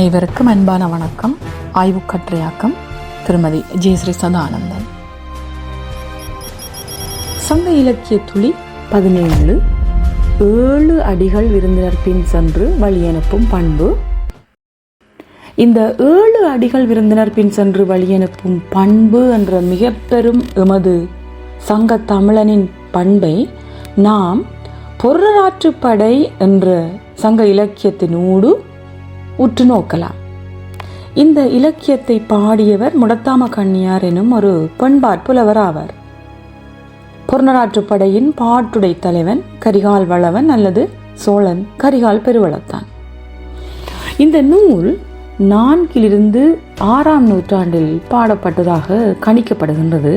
அனைவருக்கும் அன்பான வணக்கம். ஆய்வு கட்டுரையாக்கம் திருமதி ஜெயஸ்ரீ சதானந்தன். சங்க இலக்கிய துளி பதினேழு ஏழு அடிகள் விருந்தினர் பின் சென்று வழி அனுப்பும் பண்பு. இந்த ஏழு அடிகள் விருந்தினர் பின் சென்று வழி அனுப்பும் பண்பு என்ற மிக பெரும் எமது சங்க தமிழனின் பண்பை நாம் பொருளாற்றுப்படை என்ற சங்க இலக்கியத்தினூடு உற்று நோக்கலாம். இந்த இலக்கியத்தை பாடியவர் முடத்தாம கண்ணியார் எனும் ஒரு பெண்பார் புலவர் ஆவார். பொருணராற்றுப்படையின் பாட்டுடை தலைவன் கரிகால் வளவன் அல்லது சோழன் கரிகால் பெருவளத்தான். இந்த நூல் நான்கிலிருந்து ஆறாம் நூற்றாண்டில் பாடப்பட்டதாக கணிக்கப்படுகின்றது.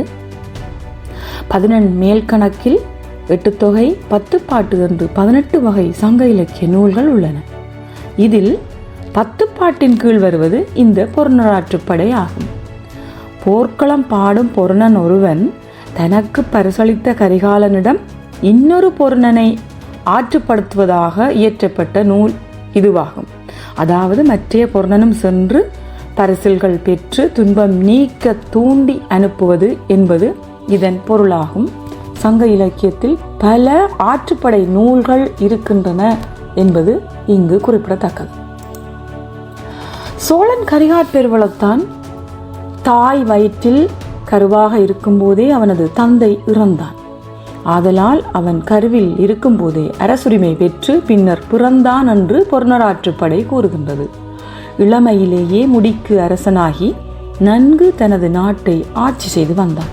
பதினெண் மேல் கணக்கில் எட்டு தொகை பத்து பாட்டு என்று பதினெட்டு வகை சங்க இலக்கிய நூல்கள் உள்ளன. இதில் பத்து பாட்டின் கீழ் வருவது இந்த பொருணராற்றுப்படை ஆகும் போர்க்களம் பாடும் பொருணன் ஒருவன் தனக்கு பரிசளித்த கரிகாலனிடம் இன்னொரு பொருணனை ஆற்றுப்படுத்துவதாக இயற்றப்பட்ட நூல் இதுவாகும். அதாவது மற்றைய பொருணனும் சென்று பரிசில்கள் பெற்று துன்பம் நீக்க தூண்டி அனுப்புவது என்பது இதன் பொருளாகும். சங்க இலக்கியத்தில் பல ஆற்றுப்படை நூல்கள் இருக்கின்றன என்பது இங்கு குறிப்பிடத்தக்கது. சோழன் கரிகாட் பெருவளத்தான் தாய் வயிற்றில் கருவாக இருக்கும்போதே அவனது தந்தை இறந்தான். ஆதலால் அவன் கருவில் இருக்கும்போதே அரசுரிமை பெற்று பின்னர் பிறந்தான் என்று பொருணராற்றுப்படை கூறுகின்றது. இளமையிலேயே முடிக்கு அரசனாகி நன்கு தனது நாட்டை ஆட்சி செய்து வந்தான்.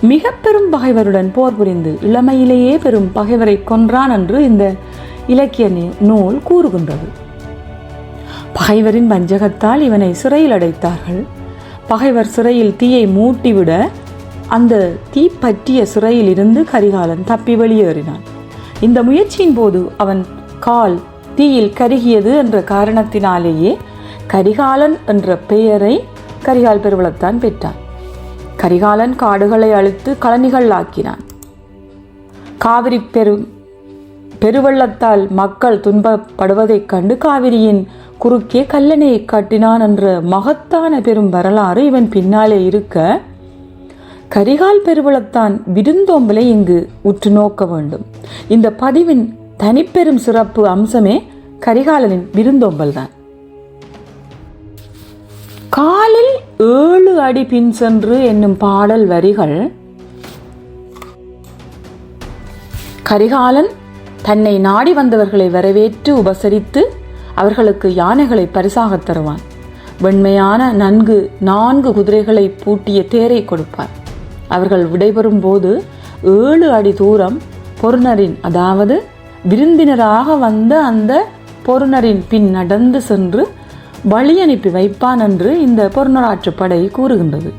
மிக பெரும் பகைவருடன் போர் புரிந்து இளமையிலேயே பெரும் பகைவரை கொன்றான் என்று இந்த இலக்கிய நூல் கூறுகின்றது. பகைவரின் வஞ்சகத்தால் இவனை சிறையில் அடைத்தார்கள். பகைவர் சிறையில் தீயை மூட்டிவிட அந்த தீ பற்றிய சிறையில் இருந்து கரிகாலன் தப்பி வெளியேறினான். இந்த முயற்சியின் போது அவன் கால் தீயில் கருகியது என்ற காரணத்தினாலேயே கரிகாலன் என்ற பெயரை கரிகால் பெருவளத்தான் பெற்றான். கரிகாலன் காடுகளை அழித்து கலனிகள் ஆக்கினான். காவிரி பெரு பெருவெள்ளத்தால் மக்கள் துன்பப்படுவதைக் கண்டு காவிரியின் குறுக்கே கல்லணையை காட்டினான் என்ற மகத்தான பெரும் வரலாறு இவன் பின்னாலே இருக்க கரிகால் பெருவளத்தான் விருந்தோம்பலை இங்கு உற்று நோக்க வேண்டும். இந்த பதிவின் தனிப்பெரும் சிறப்பு அம்சமே கரிகாலனின் விருந்தோம்பல் தான் காலில் ஏழு அடி பின் சென்று என்னும் பாடல் வரிகள் கரிகாலன் தன்னை நாடி வந்தவர்களை வரவேற்று உபசரித்து அவர்களுக்கு யானைகளை பரிசாக தருவான். வெண்மையான நன்கு நான்கு குதிரைகளை பூட்டிய தேரை கொடுப்பார். அவர்கள் விடைபெறும் போது ஏழு அடி தூரம் பொருணரின் அதாவது விருந்தினராக வந்த அந்த பொருணரின் பின் நடந்து சென்று வழி அனுப்பி வைப்பான் என்று இந்த பொருணராற்று படை கூறுகின்றது.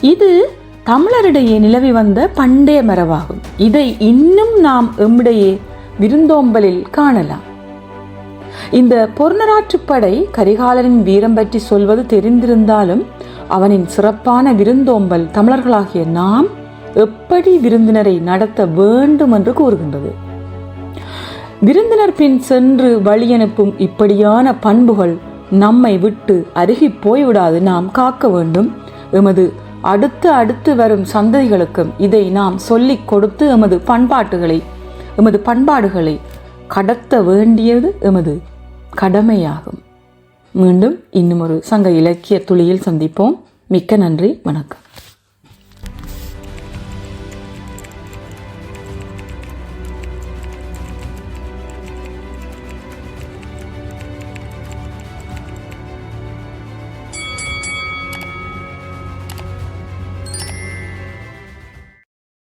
இது தமிழரிடையே நிலவி வந்த பண்டைய மரபாகும். இதை இன்னும் நாம் எம்மிடையே விருந்தோம்பலில் காணலாம். இந்த பொருணராற்றுப்படை கரிகாலனின் வீரம் பற்றி சொல்வது தெரிந்திருந்தாலும் அவனின் சிறப்பான விருந்தோம்பல் தமிழர்களாகிய நாம் எப்படி விருந்தினரை நடத்த வேண்டும் என்று கூறுகின்றது. விருந்தினர் பின் சென்று வழி அனுப்பும் இப்படியான பண்புகள் நம்மை விட்டு அருகி போய்விடாது நாம் காக்க வேண்டும். எமது அடுத்து அடுத்து வரும் சந்ததிகளுக்கும் இதை நாம் சொல்லிக் கொடுத்து எமது பண்பாட்டுகளை எமது பண்பாடுகளை கடத்த வேண்டியது எமது கடமையாகும். மீண்டும் இன்னும் ஒரு சங்க இலக்கிய துளியில் சந்திப்போம். மிக்க நன்றி. வணக்கம்.